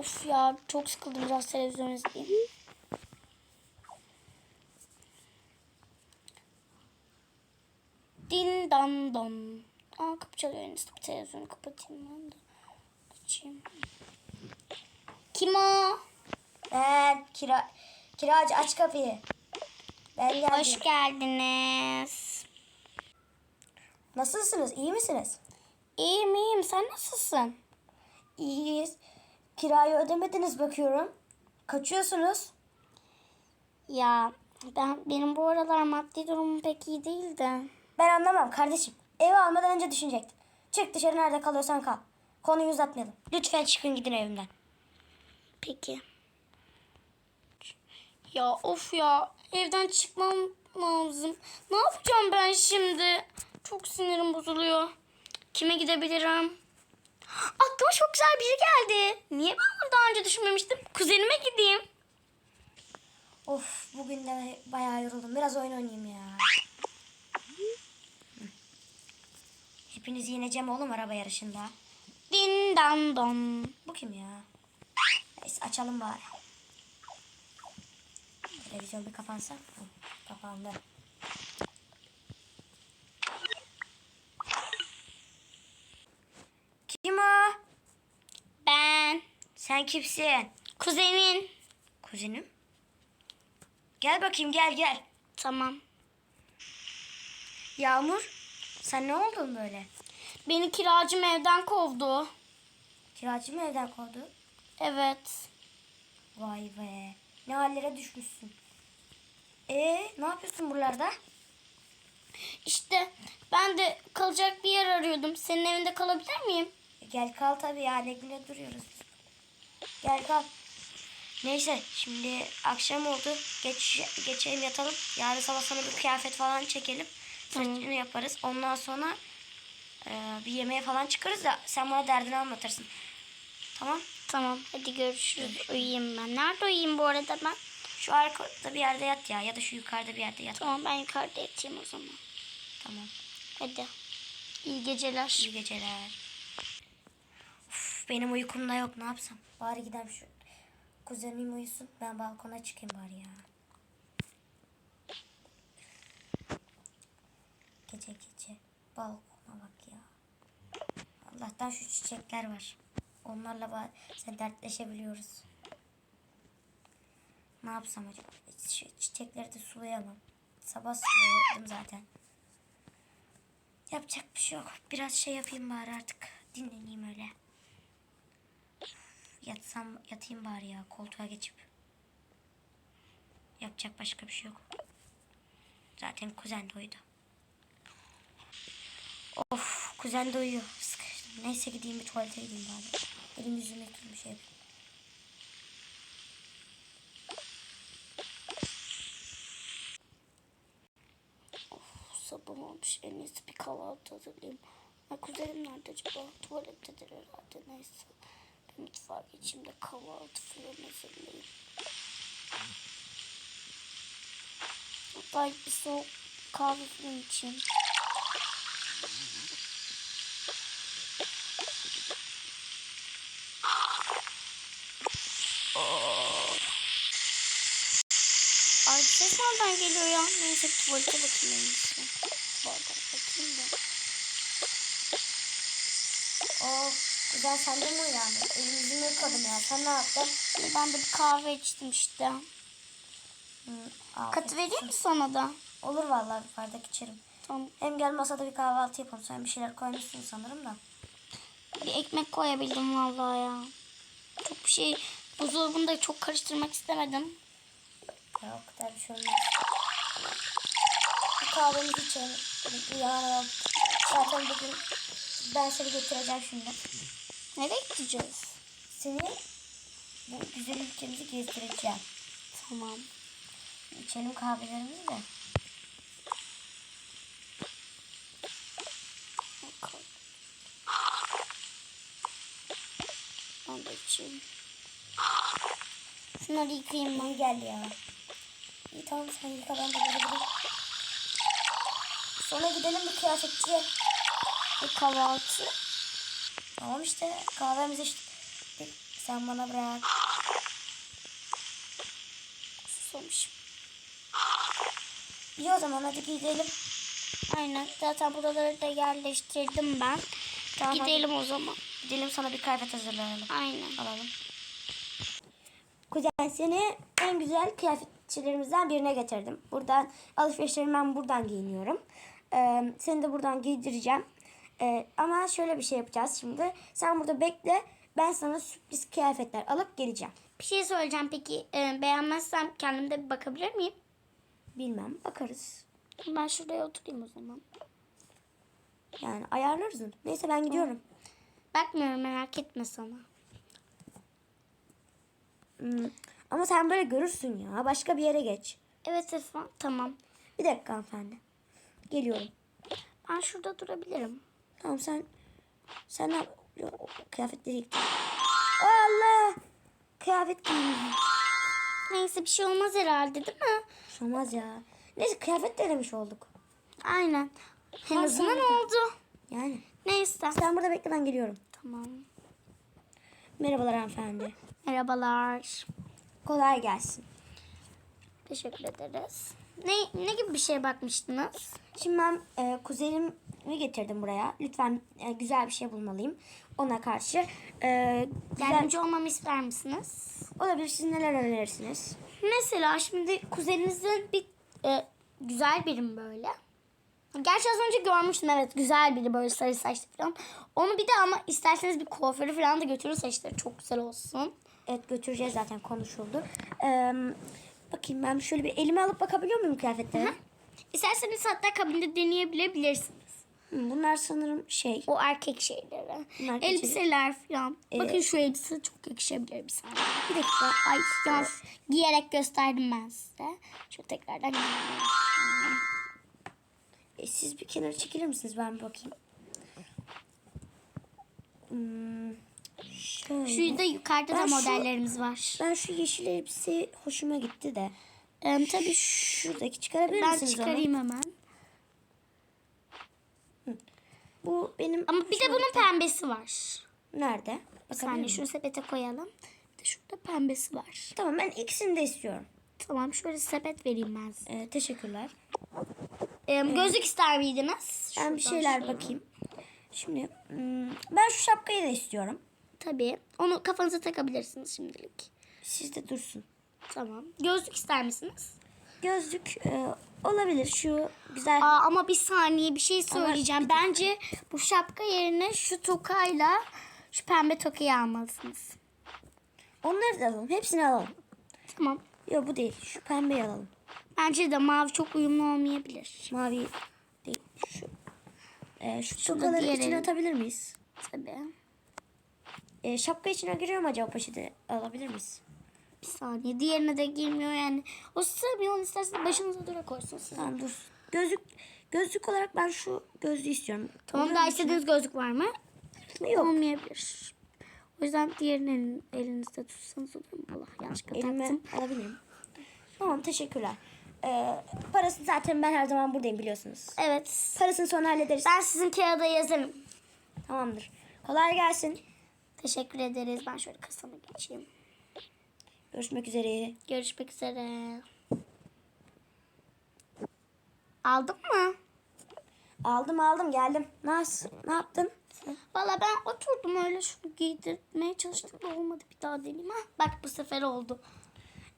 Of ya çok sıkıldım biraz televizyon izleyeyim. Din dan don. Aa kapı çalıyor en televizyonu kapatayım ben de. Açayım. Kim o? Ben kira kiracı aç kapıyı. Ben geldim. Hoş geldiniz. Nasılsınız? İyi misiniz? İyiyim iyiyim sen nasılsın? İyiyiz. Kirayı ödemediniz bakıyorum. Kaçıyorsunuz. Ya ben benim bu aralar maddi durumum pek iyi değil de. Ben anlamam kardeşim. Evi almadan önce düşünecektim. Çık dışarı nerede kalıyorsan kal. Konuyu uzatmayalım. Lütfen çıkın gidin evimden. Peki. Ya of ya evden çıkmam lazım. Ne yapacağım ben şimdi? Çok sinirim bozuluyor. Kime gidebilirim? Aklıma çok güzel biri geldi. Niye ben bunu daha önce düşünmemiştim? Kuzenime gideyim. Of bugün de bayağı yoruldum. Biraz oyun oynayayım ya. Hepinizi yeneceğim oğlum araba yarışında. Din dan don. Bu kim ya? Neyse açalım bari. Televizyon bir kapansa. Hı, kapandı. Kim o? Ben. Sen kimsin? Kuzenin. Kuzenim. Gel bakayım gel gel. Tamam. Yağmur sen ne oldun böyle? Beni kiracım evden kovdu. Kiracı mı evden kovdu? Evet. Vay be. Ne hallere düşmüşsün. Ee, ne yapıyorsun buralarda? İşte ben de kalacak bir yer arıyordum. Senin evinde kalabilir miyim? Gel kal tabii ya ne güne duruyoruz. Gel kal. Neyse şimdi akşam oldu. Geç, geçelim yatalım. Yarın sabah sana bir kıyafet falan çekelim. Saçını yaparız. Ondan sonra e, bir yemeğe falan çıkarız da sen bana derdini anlatırsın. Tamam. Tamam hadi görüşürüz. Uyuyayım ben. Nerede uyuyayım bu arada ben? Şu arkada bir yerde yat ya. Ya da şu yukarıda bir yerde yat. Tamam ben yukarıda yatayım o zaman. Tamam. Hadi. İyi geceler. İyi geceler. Benim uykum da yok. Ne yapsam? Bari gidelim şu kuzenim uyusun. Ben balkona çıkayım bari ya. Gece gece balkona bak ya. Allah'tan şu çiçekler var. Onlarla ba- sen dertleşebiliyoruz. Ne yapsam acaba? Şu çiçekleri de sulayamam. Sabah sulayadım zaten. Yapacak bir şey yok. Biraz şey yapayım bari artık. Dinleneyim öyle. Yatsam yatayım bari ya koltuğa geçip. Yapacak başka bir şey yok. Zaten kuzen de uyudu. Of kuzen de uyuyor. Sıkıştım. Neyse gideyim bir tuvalete gideyim bari. Elim yüzüme yıkayayım bir şey yapayım. Olmuş. En iyisi bir kahvaltı hazırlayayım. Ay kuzenim nerede acaba? Tuvalettedir herhalde. Neyse. Mutfağa geçeyim de kahvaltı falan hazırlayayım. Hatta bir soğuk kahve falan içeyim. Ay ses nereden geliyor ya? Neyse tuvalete bakayım en iyisi. Bardak bakayım da. Oh kuzen sen de mi uyandın? Elim yüzümü yıkadım ya. Sen ne yaptın? Ben de bir kahve içtim işte. Hı, Katı vereyim mi sana da? Olur vallahi bir bardak içerim. Tamam. Hem gel masada bir kahvaltı yapalım. Sen bir şeyler koymuşsun sanırım da. Bir ekmek koyabildim vallahi ya. Çok bir şey buzdolabını da çok karıştırmak istemedim. Ya o kadar bir şey olmaz. Bir kahvemizi içelim. Uyanalım. Zaten bugün ben seni götüreceğim şimdi. Nereye gideceğiz? Seni bu güzel ülkemizi gezdireceğim. Tamam. İçelim kahvelerimizi de. Ben de içeyim. Şunları yıkayayım ben. Geldi ya. İyi tamam sen yıka ben de gideyim. Sonra gidelim bir kıyafetçiye. Bir kahvaltı. Tamam işte kahvemizi içtik. Sen bana bırak. Susamışım. İyi o zaman hadi gidelim. Aynen. Zaten buraları da yerleştirdim ben. Tamam, Gidelim o zaman. Gidelim sana bir kıyafet hazırlayalım. Aynen. Alalım. Kuzen seni en güzel kıyafetçilerimizden birine getirdim. Buradan alışverişlerimi ben buradan giyiniyorum. Ee, seni de buradan giydireceğim. Ee, ama şöyle bir şey yapacağız şimdi. Sen burada bekle. Ben sana sürpriz kıyafetler alıp geleceğim. Bir şey söyleyeceğim peki. e, beğenmezsem kendimde bir bakabilir miyim? Bilmem bakarız. Ben şuraya oturayım o zaman. Yani ayarlarız. onu. Neyse ben gidiyorum. Bakmıyorum merak etme sana. Hmm, Ama sen böyle görürsün ya. Başka bir yere geç. Evet efendim. Tamam. Bir dakika hanımefendi. Geliyorum. Ben şurada durabilirim. Tamam sen sen ne Yo, kıyafetleri yıktın. Allah! Kıyafet giymiyor. Neyse bir şey olmaz herhalde değil mi? Hiç Olmaz ya. Neyse kıyafet denemiş olduk. Aynen. En Ben azından oldu. Yani. Neyse. Sen burada bekle ben geliyorum. Tamam. Merhabalar hanımefendi. Merhabalar. Kolay gelsin. Teşekkür ederiz. Ne, ne gibi bir şeye bakmıştınız? Şimdi ben e, kuzenimi getirdim buraya. Lütfen e, güzel bir şey bulmalıyım. Ona karşı. E, güzel, Yardımcı olmamı ister misiniz? olabilir. Siz neler önerirsiniz? Mesela şimdi kuzeninizin bir e, güzel birim böyle. Gerçi az önce görmüştüm evet güzel biri böyle sarı saçlı falan. Onu bir de ama isterseniz bir kuaförü falan da götürün saçları çok güzel olsun. Evet götüreceğiz zaten konuşuldu. E, bakayım ben şöyle bir elime alıp bakabiliyor muyum kıyafetlere? İsterseniz hatta kabinde deneyebilebilirsiniz. Bunlar sanırım şey. O erkek şeyleri. Bunlar Elbiseler falan. Ee, Bakın şu elbise çok yakışabilir bir saniye. Bir dakika. Ay yalnız giyerek gösterdim ben size. Şöyle tekrardan. E, siz bir kenara çekilir misiniz? Ben bir bakayım. Hmm, şöyle. Şu da yukarıda da Ben şu- modellerimiz var. Ben şu yeşil elbise hoşuma gitti de. Ee, tabii şu Şuradaki çıkarabilir ben misiniz çıkarayım hemen. onu? Bu benim Ama bir de bunun pembesi var. Nerede? Bakabilir miyim? şunu sepete koyalım. Bir de şurada pembesi var. Tamam ben ikisini de istiyorum. Tamam şöyle sepet vereyim ben size. Ee, teşekkürler. Ee, gözlük ister miydiniz? Ben bir Şuradan şeyler şöyle. bakayım. Şimdi hmm, ben şu şapkayı da istiyorum. Tabii. Onu kafanıza takabilirsiniz şimdilik. Sizde dursun. Tamam. Gözlük ister misiniz? Gözlük e, olabilir. Şu güzel. Aa, ama bir saniye bir şey söyleyeceğim. Bence bu şapka yerine şu tokayla şu pembe tokayı almalısınız. Onları da alalım. Hepsini alalım. Tamam. Yok bu değil. Şu pembeyi alalım. Bence de mavi çok uyumlu olmayabilir. Mavi değil. Şu. Ee, şu tokaları diğeri. içine atabilir miyiz? Tabii. Ee, şapka içine giriyor mu acaba poşeti? Alabilir miyiz? Bir saniye. Diğerine de girmiyor yani. O sığmıyor. Onu isterseniz başınıza dura koysun siz. Tamam dur. Gözlük gözlük olarak ben şu gözlüğü istiyorum. Tamam Olur daha istediğiniz gözlük var mı? Yok. Olmayabilir. O yüzden diğerini elin- elinizde tutsanız olur mu? Allah yanlışlıkla Elime taktım. alabilirim. Tamam teşekkürler. Ee, parası zaten ben her zaman buradayım biliyorsunuz. Evet. Parasını sonra hallederiz. Ben sizin kağıda yazarım. Tamamdır. Kolay gelsin. Teşekkür ederiz. Ben şöyle kasama geçeyim. Görüşmek üzere. Görüşmek üzere. Aldın mı? Aldım aldım geldim. Nasıl? Ne yaptın? Valla ben oturdum öyle şunu giydirmeye çalıştım da olmadı. Bir daha deneyeyim. Ha, bak bu sefer oldu.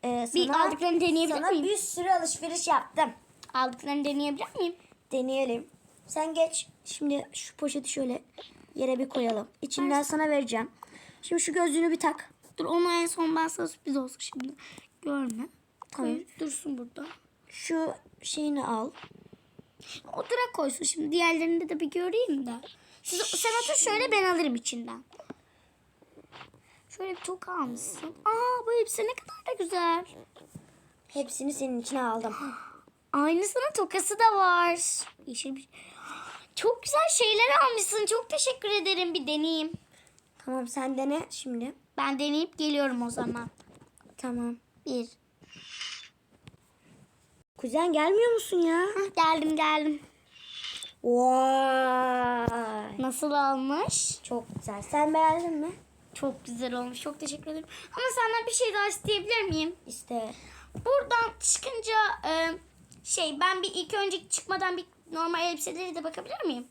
Ee, Bir aldıklarını deneyebilir sana miyim? bir sürü alışveriş yaptım. Aldıklarını deneyebilir miyim? Deneyelim. Sen geç. Şimdi şu poşeti şöyle yere bir koyalım. İçinden sana vereceğim. Şimdi şu gözlüğünü bir tak. Dur onu en son ben sana sürpriz olsun şimdi. Görme. Tamam. Koy, dursun burada. Şu şeyini al. O dura koysun şimdi. Diğerlerini de bir göreyim de. Siz, sen otur şöyle ben alırım içinden. Şöyle bir toka almışsın. Aa bu elbise ne kadar da güzel. Hepsini senin içine aldım. Aynısının tokası da var. Yeşil bir... Çok güzel şeyler almışsın. Çok teşekkür ederim. Bir deneyeyim. Tamam sen dene şimdi. Ben deneyip geliyorum o zaman. Tamam. Bir. Kuzen gelmiyor musun ya? Hah, geldim geldim. Vay. Nasıl olmuş? Çok güzel. Sen beğendin mi? Çok güzel olmuş. Çok teşekkür ederim. Ama senden bir şey daha isteyebilir miyim? İşte Buradan çıkınca e, şey ben bir ilk önce çıkmadan bir normal elbiseleri de bakabilir miyim?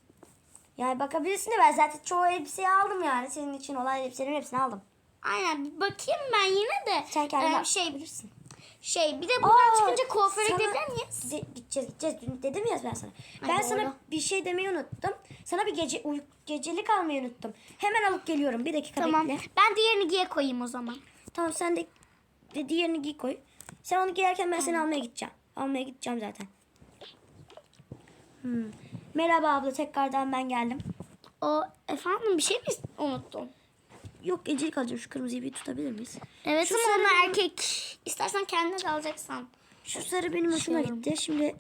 yani bakabilirsin de ben zaten çoğu elbiseyi aldım yani. Senin için olan elbiselerin hepsini aldım. Aynen bir bakayım ben yine de. Sen kendin e, bak. şey şey bir de buradan Aa, çıkınca kuaföre gidebilir miyiz? Gi- Gideceğiz gideceğiz. Dün dedim ya ben sana. Ay, Ben doğru. sana bir şey demeyi unuttum. Sana bir gece uy- gecelik almayı unuttum. Hemen alıp geliyorum. Bir dakika Tamam. bekle. Ben diğerini giye koyayım o zaman. Tamam sen de, de diğerini giy koy. Sen onu giyerken ben seni almaya gideceğim. Almaya gideceğim zaten. Hmm. Merhaba abla tekrardan ben geldim. O efendim bir şey mi unuttum? Yok gecelik alacağım şu kırmızıyı bir tutabilir miyiz? Evet Şu ama onu erkek. İstersen kendine de alacaksan. Şu sarı benim hoşuma Şey- gitti. Şimdi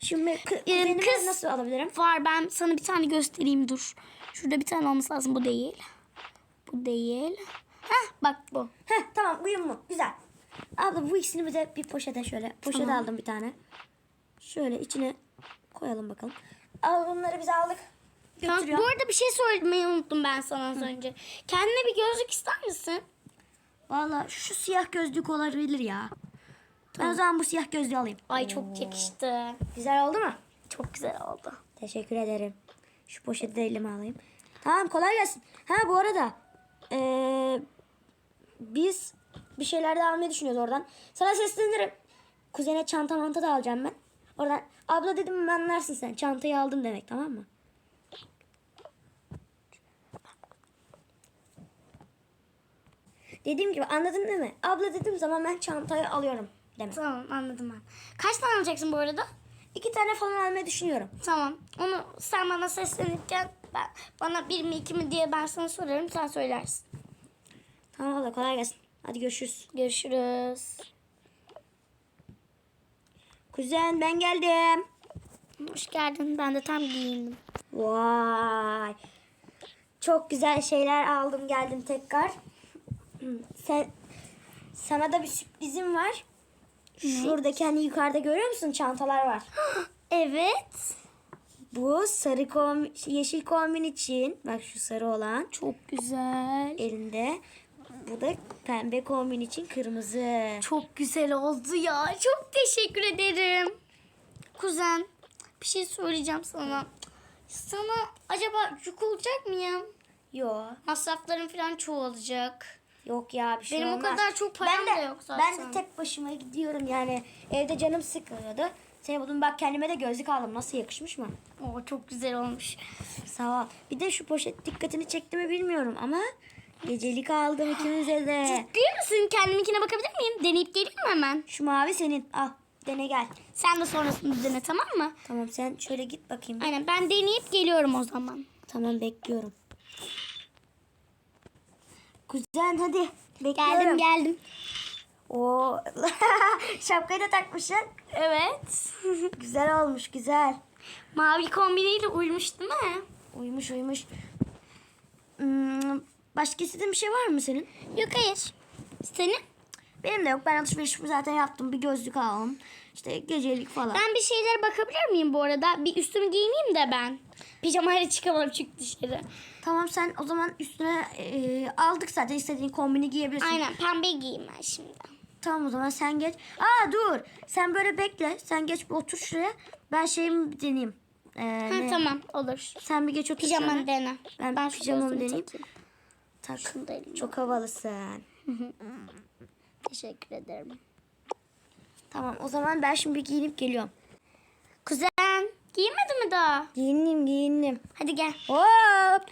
şimdi Ee, benim kız- nasıl alabilirim? Var ben sana bir tane göstereyim dur. Şurada bir tane olması lazım bu değil. Bu değil. Heh bak bu. Heh tamam uyumlu. Güzel. Abla bu ikisini bize bir poşete şöyle. Poşete Tamam. aldım bir tane. Şöyle içine koyalım bakalım. Al bunları biz aldık. Götürüyor. bu arada bir şey söylemeyi unuttum ben sana az önce. Kendine bir gözlük ister misin? Valla şu siyah gözlük olabilir ya. Ben o zaman bu siyah gözlüğü alayım. Ay çok yakıştı. Güzel oldu mu? Çok güzel oldu. Teşekkür ederim. Şu poşeti de elime alayım. Tamam kolay gelsin. Ha bu arada eee, biz bir şeyler de almayı düşünüyoruz oradan. Sana seslenirim. Kuzene çanta manta da alacağım ben. Oradan abla dedim anlarsın sen. Çantayı aldım demek tamam mı? Dediğim gibi anladın değil mi? Abla dediğim zaman ben çantayı alıyorum demek. Tamam anladım ben. Kaç tane alacaksın bu arada? İki tane falan almayı düşünüyorum. Tamam. Onu sen bana seslenirken ben, bana bir mi iki mi diye ben sana sorarım. Sen söylersin. Tamam abla kolay gelsin. Hadi görüşürüz. Görüşürüz. Kuzen ben geldim. Hoş geldin. Ben de tam giyindim. Vay. Çok güzel şeyler aldım geldim tekrar. Sen sana da bir sürprizim var. Şuradaki hani yukarıda görüyor musun çantalar var. Evet. Bu sarı kom yeşil kombin için bak şu sarı olan Çok güzel. elinde. Bu da pembe kombin için kırmızı. Çok güzel oldu ya. Çok teşekkür ederim. Kuzen bir şey söyleyeceğim sana. Sana acaba yük olacak mıyım? Yok. Masraflarım falan çoğalacak. Yok ya bir şey Benim o olmaz. kadar çok param ben de, da yok zaten. Ben de tek başıma gidiyorum yani. Evde canım sıkılıyordu. Seni buldum bak kendime de gözlük aldım. Nasıl yakışmış mı? Oo, çok güzel olmuş. Sağ ol. Bir de şu poşet dikkatini çekti mi bilmiyorum ama gecelik aldım ikimize de. Ciddi misin? Kendiminkine bakabilir miyim? Deneyip geleyim mi hemen? Şu mavi senin. Al dene gel. Sen de sonrasında dene tamam mı? Tamam sen şöyle git bakayım. Aynen ben deneyip geliyorum o zaman. Tamam bekliyorum. Kuzen hadi. Bekliyorum. Geldim geldim. Oo. Şapkayı da takmışsın. Evet. Güzel olmuş güzel. Mavi kombiniyle uymuş değil mi? Uyumuş uyumuş. Hmm, başka istediğin bir şey var mı senin? Yok hayır. Senin? Benim de yok. Ben alışverişimi zaten yaptım. Bir gözlük aldım. İşte gecelik falan. Ben bir şeylere bakabilir miyim bu arada? Bir üstümü giyineyim de ben. Pijamayla çıkamam çünkü dışarı. Tamam sen o zaman üstüne e, aldık zaten istediğin kombini giyebilirsin. Aynen pembe giyeyim ben şimdi. Tamam o zaman sen geç. Aa dur. Sen böyle bekle. Sen geç bir otur şuraya. Ben şeyimi bir deneyeyim. Ee, Ha, ne? tamam olur. Sen bir geç otur Pijamanı şöyle. dene. Ben, şu pijamamı deneyeyim. takayım. Tak. Çok havalısın. Teşekkür ederim. Tamam o zaman ben şimdi giyinip geliyorum. Kuzen giyinmedin mi daha? Giyindim giyindim. Hadi gel. Hop.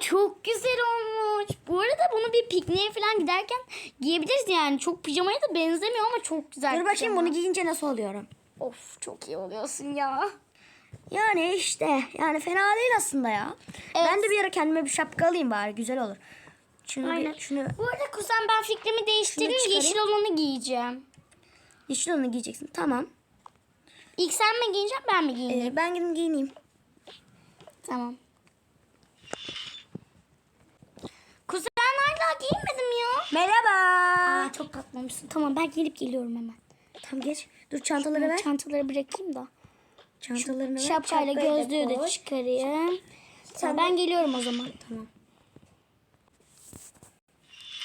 Çok güzel olmuş. Bu arada bunu bir pikniğe falan giderken giyebiliriz yani. Çok pijamaya da benzemiyor ama çok güzel. Dur bakayım pijama. bunu giyince nasıl oluyorum. Of çok iyi oluyorsun ya. Yani işte yani fena değil aslında ya. Evet. Ben de bir ara kendime bir şapka alayım bari güzel olur. Şunu Aynen. bir, şunu Bu arada kuzen ben fikrimi değiştirdim. Yeşil olanı giyeceğim. Yeşil olanı giyeceksin. Tamam. İlk sen mi giyeceksin ben mi giyeyim? Ee, ben gidip giyineyim. Tamam. Kuzen hala giyinmedim ya. Merhaba. Aa, çok patlamışsın. Tamam ben giyinip geliyorum hemen. Tamam geç. Dur çantaları ver. Çantaları bırakayım da. Çantalarını ver. Şapkayla gözlüğü de çıkarayım. Sen ben geliyorum o zaman. Tamam.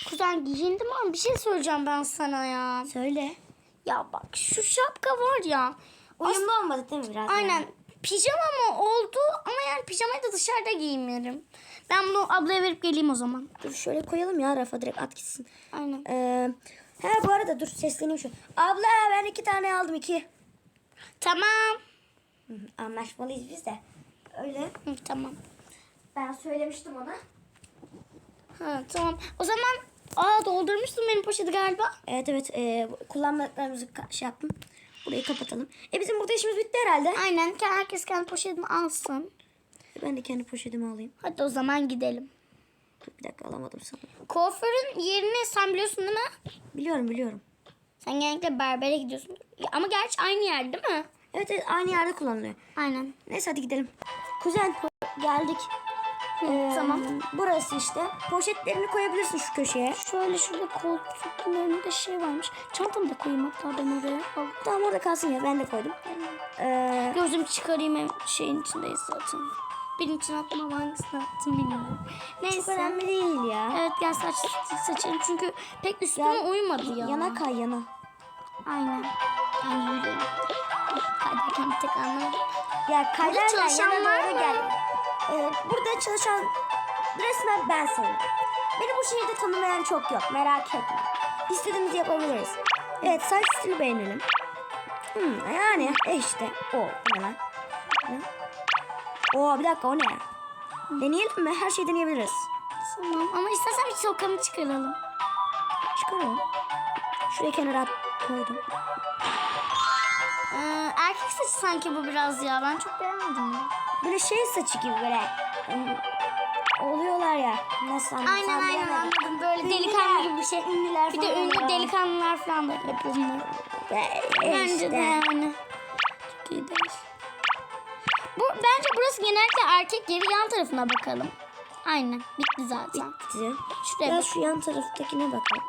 kuzen giyindim ama bir şey söyleyeceğim ben sana ya. Söyle. Ya bak şu şapka var ya. Uyumlu olmadı değil mi biraz? Aynen. ya? Pijama mı oldu ama yani pijamayı da dışarıda giymiyorum. Ben bunu ablaya verip geleyim o zaman. Dur şöyle koyalım ya rafa direkt at gitsin. Aynen. Ee, he bu arada dur sesleneyim şu. Abla ben iki tane aldım iki. Tamam. Hı hı, Anlaşmalıyız biz de. Öyle. Hı, tamam. Ben söylemiştim ona. Ha, tamam. O zaman aa doldurmuşsun benim poşeti galiba. Evet evet e, kullanmadıklarımızı şey yaptım. Burayı kapatalım. E bizim burada işimiz bitti herhalde. Aynen. Herkes kendi poşetini alsın. Ben de kendi poşetimi alayım. Hadi o zaman gidelim. Bir dakika alamadım sanırım. Kuaförün yerini sen biliyorsun değil mi? Biliyorum biliyorum. Sen genellikle berbere gidiyorsun. Ama gerçi aynı yer değil mi? Evet evet aynı yerde kullanılıyor. Aynen. Neyse hadi gidelim. Kuzen geldik. Ee, tamam. Burası işte. Poşetlerini koyabilirsin şu köşeye. Şöyle şurada koltuğun önünde şey varmış. Çantamı da koyayım hatta ben oraya. Al. Tamam orada kalsın ya ben de koydum. Ee, Gözümü çıkarayım hem şeyin içindeyiz zaten. Benim için atmam hangisini attım bilmiyorum. Neyse. çok önemli değil ya. Evet gel saç saçarım çünkü pek üstüme Ya, uymadı ya. Yana kay yana. Aynen. Yani yürüyorum. Kaydırken bir tek anlamadım. Ya kaydarken yana doğru gel. Ee, burada çalışan resmen ben sayılırım. Beni bu şehirde tanımayan çok yok merak etme. İstediğimizi yapabiliriz. Evet saç stili beğenelim. Hmm, yani e işte o ne lan? Ne? Oo bir dakika o ne? Deneyelim mi? Her şeyi deneyebiliriz. Tamam ama istersen bir sokamı çıkaralım. Çıkaralım. Şuraya kenara koydum. Ee, erkek saçı sanki bu biraz ya. Ben çok beğenmedim bunu. Böyle şey saçı gibi böyle. hmm, Oluyorlar ya. Nasıl anlatsam Aynen aynen bilemedim. anladım. Böyle Ünlüler, delikanlı gibi bir şey. ünlüler bir de falan ünlü oluyor. delikanlılar falan böyle yapıyor bunları. Bence işte. de yani. Çok iyi değil. Bu, bence burası genellikle erkek yeri yan tarafına bakalım. Aynen. Bitti zaten. Bitti. Şuraya Ya bak. şu yan taraftakine bakalım.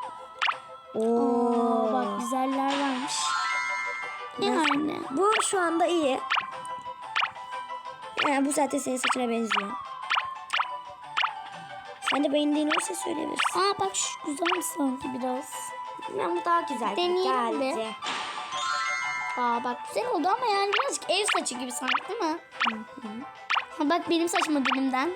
Oo, Oo, bak güzeller varmış. Yani. Bu şu anda iyi. Yani bu zaten senin saçına benziyor. Sen de beğendiğin olursa söyleyebilirsin. Aa bak şu güzel sanki biraz. Ben bu daha güzel. Deneyelim geldi. mi? Aa bak güzel oldu ama yani birazcık ev saçı gibi sanki değil mi? Ha bak benim saç modelimden.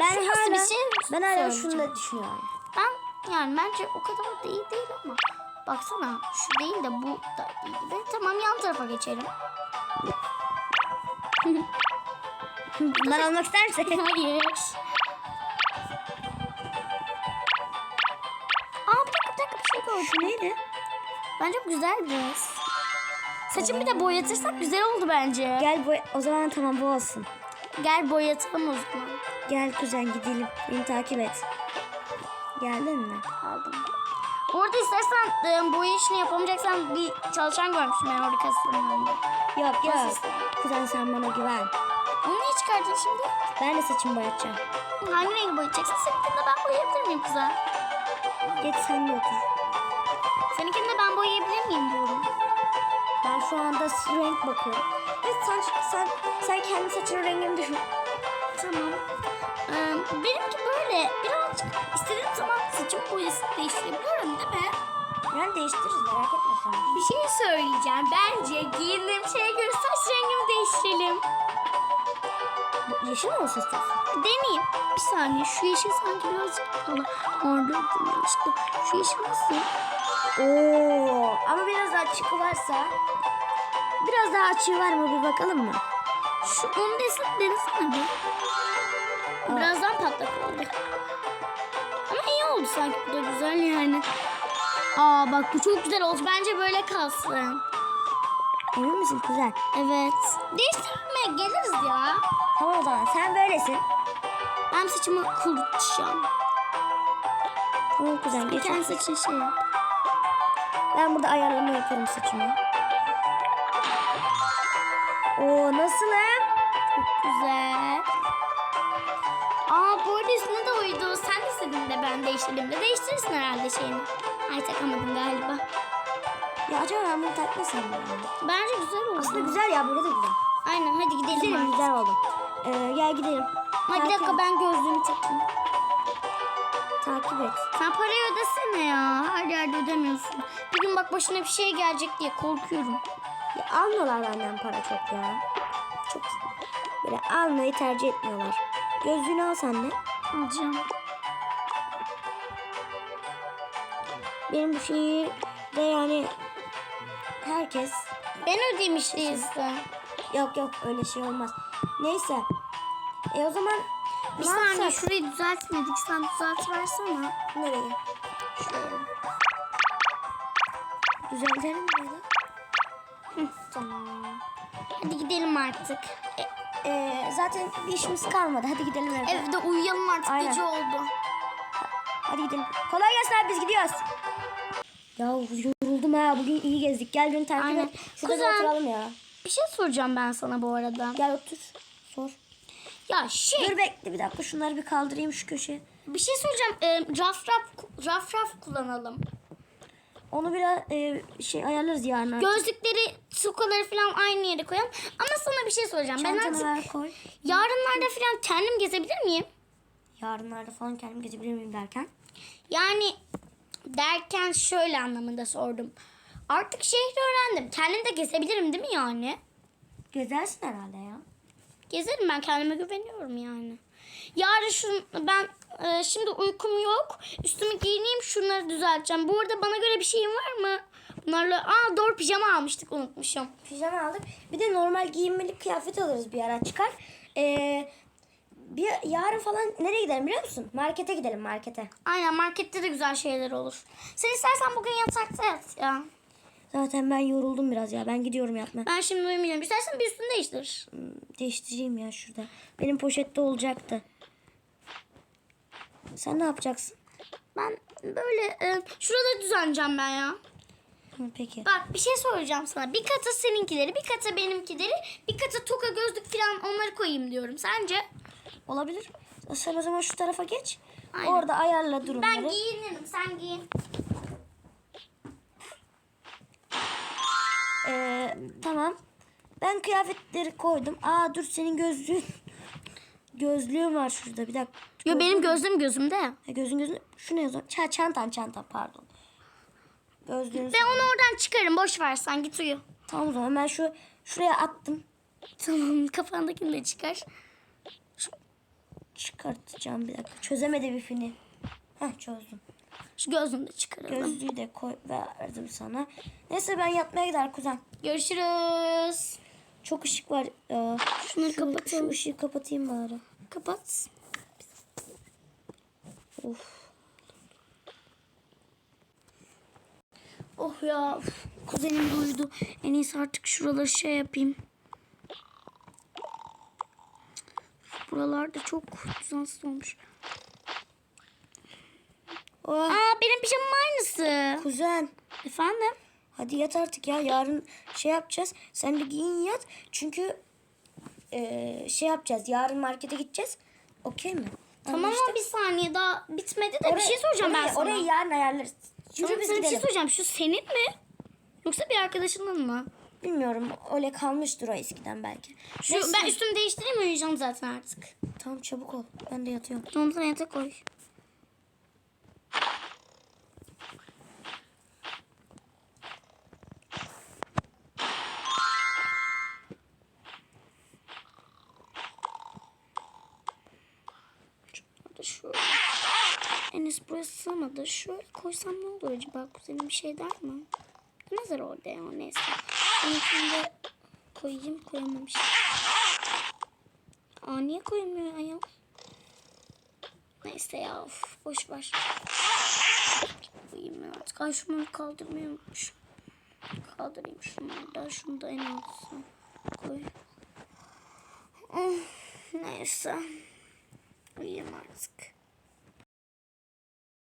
Ben Şurası hala, bir şey ben hala şunu da düşünüyorum. Ben yani bence o kadar da iyi değil ama. Baksana şu değil de bu da iyi gibi. Tamam yan tarafa geçelim. Bunlar almak ister misin? Hayır. Aa bir dakika bir dakika bir şey. Şu neydi? Bence bu güzel biraz. Saçımı bir de boyatırsak güzel oldu bence. Gel bu o zaman tamam bu olsun. Gel boyatalım o zaman. Gel kuzen gidelim. Beni takip et. Geldin mi? Aldım. Bu arada istersen e, boya işini yapamayacaksan bir çalışan görmüştüm ben orada önünde. Yok Nasıl yok. Kuzen sen bana güven. Onu niye çıkardın şimdi? Ben de saçımı boyatacağım. Hangi rengi boyayacaksın? Seninkini de ben boyayabilir miyim kıza? Geç sen de otur. Seninkini de ben boyayabilir miyim diyorum. Ben şu anda renk bakıyorum. Evet sen, sen, sen kendi saçının rengini düşün. Tamam. Ee, benimki böyle boyasını değiştirebiliyorum değil mi? Yani değiştiririz merak etme sen. Bir şey söyleyeceğim. Bence giyindiğim şeye göre saç rengimi değiştirelim. Bu Yeşil mi olsun istersen? Deneyeyim. Bir saniye. Şu yeşil sanki birazcık daha orada işte. Şu yeşil nasıl? Oo, ama biraz daha açık varsa. Biraz daha açığı var mı bir bakalım mı? Şu onu desin, denesene bir. Birazdan patlak oldu. İyi oldu sanki bu da güzel yani. Aa bak bu çok güzel oldu. Bence böyle kalsın. Emin misin kuzen? Evet. Değiştirmeye geliriz ya. Tamam o zaman sen böylesin. Ben saçımı kurutacağım. Tamam kuzen geç. Kendi saçın şey yap. Ben burada ayarlama yaparım saçımı. Oo nasılım? Çok güzel. Sen de de ben değiştirdim de değiştirirsin herhalde şeyini. Ay takamadım galiba. Ya acaba ben bunu takmasam mı? Bence güzel oldu. Aslında güzel ya burada da güzel. Aynen hadi gidelim. Güzelim artık. güzel oldu. Ee, gel gidelim. Ay bir dakika ben gözlüğümü takayım. takip et. Sen parayı ödesene ya. Her yerde ödemiyorsun. Bir gün bak başına bir şey gelecek diye korkuyorum. Ya almıyorlar benden para çok ya. Çok böyle almayı tercih etmiyorlar. Gözlüğünü al sen de. Alacağım. Benim bu şehirde yani herkes Ben ödeyeyim işte yok yok öyle şey olmaz. Neyse. E o zaman Bir saniye yapsak? şurayı düzeltmedik. Sen düzeltiversene. Nereye? Şuraya. Düzeltelim böyle? Hı, tamam. Hadi gidelim artık. E, Ee, zaten bir işimiz kalmadı. Hadi gidelim eve. evde uyuyalım artık Aynen. gece oldu. Hadi gidelim. Kolay gelsin abi biz gidiyoruz. Ya yoruldum ha. Bugün iyi gezdik. Gel beni takip Aynen. et. Şurada Kuzen. oturalım ya. Bir şey soracağım ben sana bu arada. Gel otur. Sor. Ya şey Dur bekle bir dakika. Şunları bir kaldırayım şu köşeye. bir şey soracağım. E, raf raf raf raf kullanalım. Onu biraz e, şey ayarlarız yarın artık. Gözlükleri, sukaları falan aynı yere koyalım. Ama sana bir şey soracağım. Ben Çantana artık ver koy. yarınlarda falan kendim gezebilir miyim? Yarınlarda falan kendim gezebilir miyim derken. Yani derken şöyle anlamında sordum. Artık şehri öğrendim. Kendim de gezebilirim değil mi yani? Gezersin herhalde ya. Gezerim ben kendime güveniyorum yani. Yarın şun, ben e, şimdi uykum yok. Üstümü giyineyim şunları düzelteceğim. Bu arada bana göre bir şeyin var mı? Bunlarla aa doğru pijama almıştık unutmuşum. Pijama aldık. Bir de normal giyinmelik kıyafet alırız bir ara çıkar. Ee, bir yarın falan nereye gidelim biliyor musun? Markete gidelim markete. Aynen markette de güzel şeyler olur. Sen istersen bugün yatakta yat ya. Zaten ben yoruldum biraz ya. Ben gidiyorum yatmaya. Ben şimdi uyumayacağım. İstersen bir üstünü değiştir. Hmm, Değiştireyim ya şurada. Benim poşette olacaktı. Sen ne yapacaksın? Ben böyle e, şuraları düzenleyeceğim ben ya. Hı, peki. Bak bir şey soracağım sana. Bir katı seninkileri, bir katı benimkileri, bir katı toka gözlük falan onları koyayım diyorum. Sence? Olabilir. Sen o zaman şu tarafa geç. Aynen. Orada ayarla durumları. Ben giyinirim, sen giyin. Ee, tamam. Ben kıyafetleri koydum. Aa dur senin gözlüğün. Gözlüğün var şurada bir dakika. Yo benim gözlüğüm gözümde. Ha, gözün gözün. Şu ne yazıyor? Ça, çantan çantan pardon. Gözlüğün. Ben onu oradan çıkarım. Boş ver sen git uyu. Tamam o zaman ben şu şuraya attım. Tamam kafandakini de çıkar. Çıkartacağım bir dakika. Çözemedi bir fini. Heh çözdüm. Şu gözlüğünü de çıkaralım. Gözlüğü de koy verdim sana. Neyse ben yatmaya gider kuzen. Görüşürüz. Çok ışık var. Ee, Şunları şu, kapatalım. Şu ışığı kapatayım bari. Kapat. Of. Oh ya. Kuzenim de uyudu. En iyisi artık şuraları şey yapayım. Buralarda çok düzensiz olmuş. Oh. Aa benim pijamam aynısı. Kuzen. Efendim? Hadi yat artık ya. Yarın şey yapacağız. Sen de giyin yat. Çünkü ee, şey yapacağız. Yarın markete gideceğiz. Okey mi? Tamam ama bir saniye daha bitmedi de bir Oraya- şey soracağım ben oraya- sana. Orayı yarın ayarlarız. Yürü Tamam, biz sana bir şey gidelim. soracağım. Şu senin mi? Yoksa bir arkadaşının mı? Bilmiyorum. Öyle kalmıştır o eskiden belki. Şu, Neyse. ben üstümü değiştireyim mi uyuyacağım zaten artık. Tamam çabuk ol. Ben de yatıyorum. Tamam sen yatak koy. Şöyle. Enes burası sığmadı. Şöyle koysam ne olur acaba? Kuzenim bir şey der mi? Demezler orada ya neyse. Onunkini de koyayım koyamamış. Aa niye koyamıyor ayol? Neyse ya of, boş ver. Uyuyayım artık. Ay şunları kaldırmayı. Kaldırayım şunları da. Şunu da en altına koy. Oh, neyse. Uyuyayım artık.